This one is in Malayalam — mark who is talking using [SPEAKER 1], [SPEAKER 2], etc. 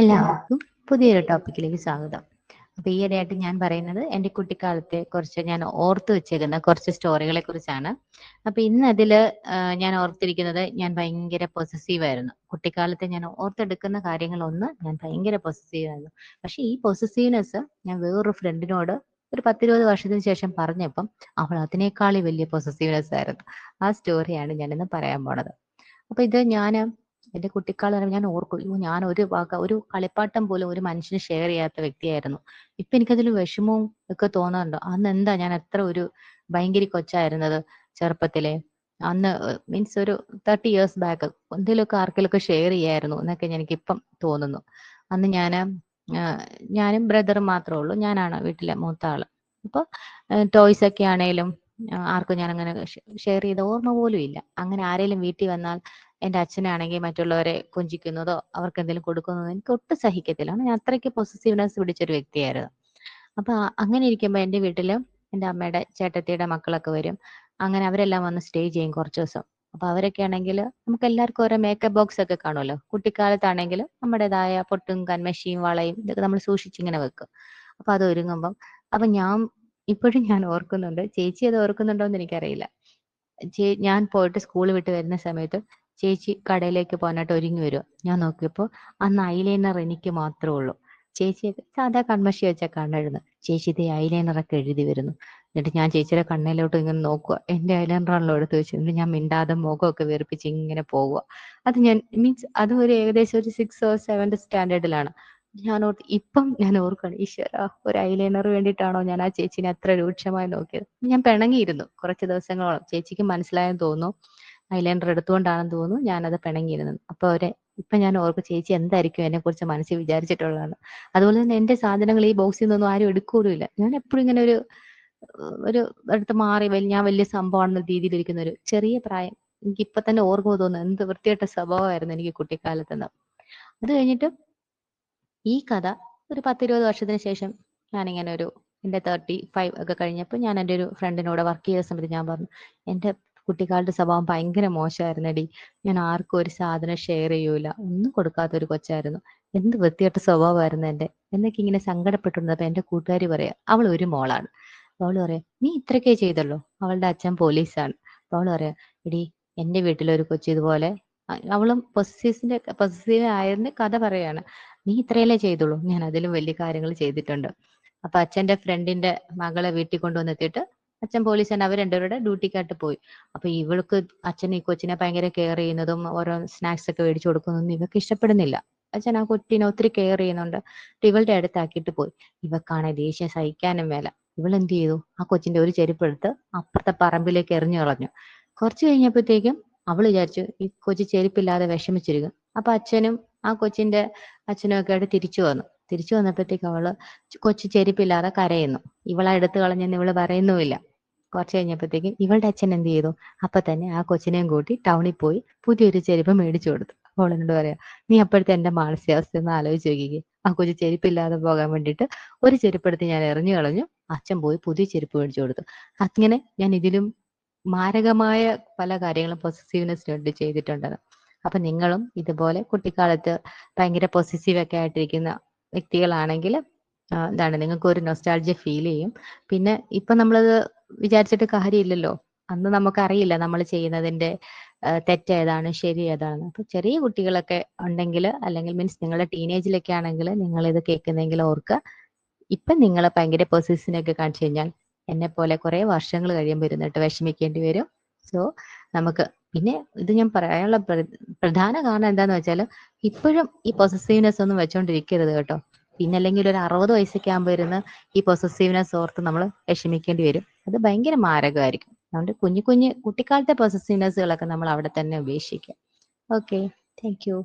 [SPEAKER 1] എല്ലാവർക്കും പുതിയൊരു ടോപ്പിക്കിലേക്ക് സ്വാഗതം. അപ്പൊ ഈയിടെയായിട്ട് ഞാൻ പറയുന്നത് എന്റെ കുട്ടിക്കാലത്തെ കുറച്ച് ഞാൻ ഓർത്തു വെച്ചേക്കുന്ന കുറച്ച് സ്റ്റോറികളെ കുറിച്ചാണ്. അപ്പൊ ഇന്ന് അതിൽ ഞാൻ ഓർത്തിരിക്കുന്നത് ഞാൻ ഭയങ്കര പൊസസീവ് ആയിരുന്നു. കുട്ടിക്കാലത്തെ ഞാൻ ഓർത്തെടുക്കുന്ന കാര്യങ്ങളൊന്ന് ഞാൻ ഭയങ്കര പൊസസീവ് ആയിരുന്നു. പക്ഷെ ഈ പൊസസീവ്നെസ് ഞാൻ വേറൊരു ഫ്രണ്ടിനോട് ഒരു പത്തിരുപത് വർഷത്തിന് ശേഷം പറഞ്ഞപ്പം അവൾ അതിനേക്കാളും വലിയ പൊസസീവ്നെസ് ആയിരുന്നു. ആ സ്റ്റോറിയാണ് ഞാനിന്ന് പറയാൻ പോണത്. അപ്പൊ ഇത് ഞാൻ എന്റെ കുട്ടിക്കാലം ഞാൻ ഓർക്കും "അയ്യോ, ഞാൻ ഒരു വക ഒരു കളിപ്പാട്ടം പോലും ഒരു മനുഷ്യന് ഷെയർ ചെയ്യാത്ത വ്യക്തിയായിരുന്നു. ഇപ്പൊ എനിക്കതിൽ വിഷമവും ഒക്കെ തോന്നാറുണ്ട്. അന്ന് എന്താ ഞാൻ എത്ര ഒരു ഭയങ്കര കൊച്ചായിരുന്നത് ചെറുപ്പത്തിലെ. അന്ന് മീൻസ് ഒരു തേർട്ടി ഇയേഴ്സ് ബാക്ക് എന്തെങ്കിലുമൊക്കെ ആർക്കെങ്കിലുമൊക്കെ ഷെയർ ചെയ്യായിരുന്നു എന്നൊക്കെ എനിക്ക് ഇപ്പം തോന്നുന്നു. അന്ന് ഞാൻ ഞാനും ബ്രദറും മാത്രമേ ഉള്ളൂ. ഞാനാണ് വീട്ടിലെ മൂത്ത ആൾ. അപ്പൊ ടോയ്സ് ഒക്കെ ആണേലും ആർക്കും ഞാൻ അങ്ങനെ ഷെയർ ചെയ്ത ഓർമ്മ പോലും ഇല്ല. അങ്ങനെ ആരെങ്കിലും വീട്ടിൽ വന്നാൽ എന്റെ അച്ഛനാണെങ്കിൽ മറ്റുള്ളവരെ കൊഞ്ചിക്കുന്നതോ അവർക്ക് എന്തെങ്കിലും കൊടുക്കുന്നതോ എനിക്ക് ഒട്ടും സഹിക്കത്തില്ല. ഞാൻ അത്രയ്ക്ക് പൊസസീവ്നെസ് പിടിച്ചൊരു വ്യക്തിയായിരുന്നു. അപ്പൊ അങ്ങനെ ഇരിക്കുമ്പോൾ എന്റെ വീട്ടിൽ എന്റെ അമ്മയുടെ ചേട്ടത്തിയുടെ മക്കളൊക്കെ വരും. അങ്ങനെ അവരെല്ലാം വന്ന് സ്റ്റേ ചെയ്യും കുറച്ച് ദിവസം. അപ്പൊ അവരൊക്കെ ആണെങ്കിൽ നമുക്ക് എല്ലാവർക്കും ഓരോ മേക്കപ്പ് ബോക്സ് ഒക്കെ കാണുമല്ലോ. കുട്ടിക്കാലത്താണെങ്കിൽ നമ്മുടേതായ പൊട്ടും കന്മഷിയും വളയും ഇതൊക്കെ നമ്മൾ സൂക്ഷിച്ചിങ്ങനെ വെക്കും. അപ്പൊ അത് ഒരുങ്ങുമ്പം അപ്പൊ ഞാൻ ഇപ്പോഴും ഞാൻ ഓർക്കുന്നുണ്ട്. ചേച്ചി അത് ഓർക്കുന്നുണ്ടോ എന്ന് എനിക്കറിയില്ല. ചേ ഞാൻ പോയിട്ട് സ്കൂൾ വിട്ട് വരുന്ന സമയത്ത് ചേച്ചി കടയിലേക്ക് പോകാനായിട്ട് ഒരുങ്ങി വരും. ഞാൻ നോക്കിയപ്പോൾ അന്ന് ഐലൈനർ എനിക്ക് മാത്രമേ ഉള്ളൂ. ചേച്ചി സാധാ കൺമഷി വെച്ചാൽ കണ്ണെഴുതുന്നു ചേച്ചി ഇത് ഐലൈനർ ഒക്കെ എഴുതി വരുന്നു. എന്നിട്ട് ഞാൻ ചേച്ചിയുടെ കണ്ണിലോട്ട് ഇങ്ങനെ നോക്കുക എന്റെ ഐലൈനറാണല്ലോ എടുത്ത് വെച്ചു എന്നിട്ട് ഞാൻ മിണ്ടാതെ മുഖമൊക്കെ വീർപ്പിച്ച് ഇങ്ങനെ പോവുക അത് ഞാൻ മീൻസ് അത് ഒരു ഏകദേശം ഒരു സിക്സ് ഓർ സെവൻത് സ്റ്റാൻഡേർഡിലാണ് ഞാൻ ഓർത്ത് ഇപ്പം ഞാൻ ഓർക്കണം ഈശ്വര ഒരു ഐലൈനർ വേണ്ടിയിട്ടാണോ ഞാൻ ആ ചേച്ചിനെ അത്ര രൂക്ഷമായി നോക്കിയത്? ഞാൻ പിണങ്ങിയിരുന്നു കുറച്ച് ദിവസങ്ങളോളം. ചേച്ചിക്ക് മനസ്സിലായെന്ന് തോന്നുന്നു ഐലൈനർ എടുത്തുകൊണ്ടാണെന്ന് തോന്നുന്നു ഞാനത് പിണങ്ങിയിരുന്നു. അപ്പൊ അവരെ ഇപ്പൊ ഞാൻ ഓർക്കും ചേച്ചി എന്തായിരിക്കും എന്നെ കുറിച്ച് മനസ്സിൽ വിചാരിച്ചിട്ടുള്ളതാണ് അതുപോലെ തന്നെ എന്റെ സാധനങ്ങൾ ഈ ബോക്സിൽ നിന്നൊന്നും ആരും എടുക്കൂലുമില്ല. ഞാൻ എപ്പോഴും ഇങ്ങനെ ഒരു ഒരു അടുത്ത് മാറി ഞാൻ വലിയ സംഭവമാണെന്ന രീതിയിലിരിക്കുന്ന ഒരു ചെറിയ പ്രായം. എനിക്ക് ഇപ്പൊ തന്നെ ഓർമ്മ തോന്നുന്നു എന്ത് വൃത്തികെട്ട സ്വഭാവമായിരുന്നു എനിക്ക് കുട്ടിക്കാലത്ത് അത് കഴിഞ്ഞിട്ട് ഈ കഥ ഒരു പത്തിരുപത് വർഷത്തിന് ശേഷം ഞാനിങ്ങനെ ഒരു എന്റെ തേർട്ടി ഫൈവ് ഒക്കെ കഴിഞ്ഞപ്പോൾ ഞാൻ എന്റെ ഒരു ഫ്രണ്ടിനോട് വർക്ക് ചെയ്ത സമയത്ത് ഞാൻ പറഞ്ഞു എന്റെ കുട്ടിക്കാലത്തെ സ്വഭാവം ഭയങ്കര മോശമായിരുന്നടി. ഞാൻ ആർക്കും ഒരു സാധനം ഷെയർ ചെയ്യൂല. ഒന്നും കൊടുക്കാത്ത ഒരു കൊച്ചായിരുന്നു. എന്ത് വൃത്തിയായിട്ട് സ്വഭാവമായിരുന്നു എന്റെ. എന്നൊക്കെ ഇങ്ങനെ സങ്കടപ്പെട്ടിരുന്നപ്പോൾ എന്റെ കൂട്ടുകാരി പറയാ അവൾ ഒരു മോളാണ്. അവൾ പറയാ നീ ഇത്രക്കേ ചെയ്തല്ലോ? അവളുടെ അച്ഛൻ പോലീസാണ്. അവൾ പറയാ എടി എന്റെ വീട്ടിലൊരു കൊച്ചു ഇതുപോലെ അവളും പൊസസീവിന്റെ പൊസസീവ് ആയതിന്റെ കഥ പറയാണ്. നീ ഇത്രയല്ലേ ചെയ്തുള്ളൂ. ഞാൻ അതിലും വലിയ കാര്യങ്ങൾ ചെയ്തിട്ടുണ്ട്. അപ്പൊ അച്ഛന്റെ ഫ്രണ്ടിന്റെ മകളെ വീട്ടിൽ കൊണ്ടുവന്നെത്തിയിട്ട് അച്ഛൻ പോലീസ് അവർ രണ്ടുപേരുടെ ഡ്യൂട്ടിക്കായിട്ട് പോയി. അപ്പൊ ഇവൾക്ക് അച്ഛൻ ഈ കൊച്ചിനെ ഭയങ്കര കെയർ ചെയ്യുന്നതും ഓരോ സ്നാക്സ് ഒക്കെ മേടിച്ചു കൊടുക്കുന്നതും ഇവക്ക് ഇഷ്ടപ്പെടുന്നില്ല. അച്ഛൻ ആ കുട്ടീനെ ഒത്തിരി കെയർ ചെയ്യുന്നുണ്ട്. ഇവളുടെ അടുത്താക്കിയിട്ട് പോയി. ഇവക്കാണെ ദേഷ്യം സഹിക്കാനും മേല ഇവൾ എന്ത് ചെയ്തു? ആ കൊച്ചിന്റെ ഒരു ചെരുപ്പ് എടുത്ത് അപ്പുറത്തെ പറമ്പിലേക്ക് എറിഞ്ഞു കളഞ്ഞു. കുറച്ച് കഴിഞ്ഞപ്പോഴത്തേക്കും അവൾ വിചാരിച്ചു ഈ കൊച്ചു ചെരുപ്പില്ലാതെ വിഷമിച്ചിരിക്കും. അപ്പൊ അച്ഛനും ആ കൊച്ചിന്റെ അച്ഛനും ഒക്കെ ആയിട്ട് തിരിച്ചു വന്നു. തിരിച്ചു വന്നപ്പോഴത്തേക്ക് അവൾ കൊച്ചു ചെരുപ്പില്ലാതെ കരയുന്നു. ഇവളെ എടുത്തു കളഞ്ഞെന്ന് ഇവൾ പറയുന്നുമില്ല. കുറച്ച് കഴിഞ്ഞപ്പോഴത്തേക്കും ഇവളുടെ അച്ഛൻ എന്ത് ചെയ്തു? അപ്പൊ തന്നെ ആ കൊച്ചിനെയും കൂട്ടി ടൗണിൽ പോയി പുതിയൊരു ചെരുപ്പ് മേടിച്ചു കൊടുത്തു. അപ്പോൾ എന്നോട് പറയാ നീ അപ്പോഴത്തെ എന്റെ മാനസികാവസ്ഥ ഒന്ന് ആലോചിച്ച് നോക്കിക്കേ. ആ കൊച്ചു ചെരുപ്പില്ലാതെ പോകാൻ വേണ്ടിയിട്ട് ഒരു ചെരുപ്പെടുത്ത് ഞാൻ എറിഞ്ഞു കളഞ്ഞു. അച്ഛൻ പോയി പുതിയ ചെരുപ്പ് മേടിച്ചു കൊടുത്തു. അങ്ങനെ ഞാൻ ഇതിലും മാരകമായ പല കാര്യങ്ങളും പോസിറ്റീവ്നെസ് വേണ്ടി ചെയ്തിട്ടുണ്ട് അപ്പൊ നിങ്ങളും ഇതുപോലെ കുട്ടിക്കാലത്ത് ഭയങ്കര പോസിറ്റീവ് ഒക്കെ ആയിട്ടിരിക്കുന്ന വ്യക്തികളാണെങ്കിൽ എന്താണ് നിങ്ങൾക്ക് ഒരു നൊസ്റ്റാൾജിയ ഫീൽ ചെയ്യും. പിന്നെ ഇപ്പൊ നമ്മളത് വിചാരിച്ചിട്ട് കാര്യമില്ലല്ലോ. അന്ന് നമുക്കറിയില്ല നമ്മൾ ചെയ്യുന്നതിന്റെ തെറ്റ് ഏതാണ് ശരി ഏതാണ്. അപ്പൊ ചെറിയ കുട്ടികളൊക്കെ ഉണ്ടെങ്കിൽ അല്ലെങ്കിൽ മീൻസ് നിങ്ങളുടെ ടീനേജിലൊക്കെ ആണെങ്കിൽ നിങ്ങൾ ഇത് കേൾക്കുന്നെങ്കിൽ ഓർക്കുക. ഇപ്പൊ നിങ്ങൾ ഭയങ്കര പൊസിഷനൊക്കെ കാണിച്ചു കഴിഞ്ഞാൽ എന്നെ പോലെ കുറെ വർഷങ്ങൾ കഴിയുമ്പോൾ ഇരുന്നിട്ട് വിഷമിക്കേണ്ടി വരും. സോ നമുക്ക് പിന്നെ ഇത് ഞാൻ പറയാനുള്ള പ്രധാന കാരണം എന്താന്ന് വെച്ചാൽ ഇപ്പോഴും ഈ പൊസസീവ്നെസ് ഒന്നും വെച്ചോണ്ടിരിക്കരുത് കേട്ടോ. പിന്നെ അല്ലെങ്കിൽ ഒരു അറുപത് വയസ്സൊക്കെ ആകുമ്പോൾ ഇരുന്ന് ഈ പൊസസീവ്നെസ് ഓർത്ത് നമ്മൾ വിഷമിക്കേണ്ടി വരും. അത് ഭയങ്കര മാരകമായിരിക്കും. അതുകൊണ്ട് കുഞ്ഞു കുഞ്ഞു കുട്ടിക്കാലത്തെ പൊസസീവ്നെസ്സുകളൊക്കെ നമ്മൾ അവിടെ തന്നെ ഉപേക്ഷിക്കുക. Okay thank you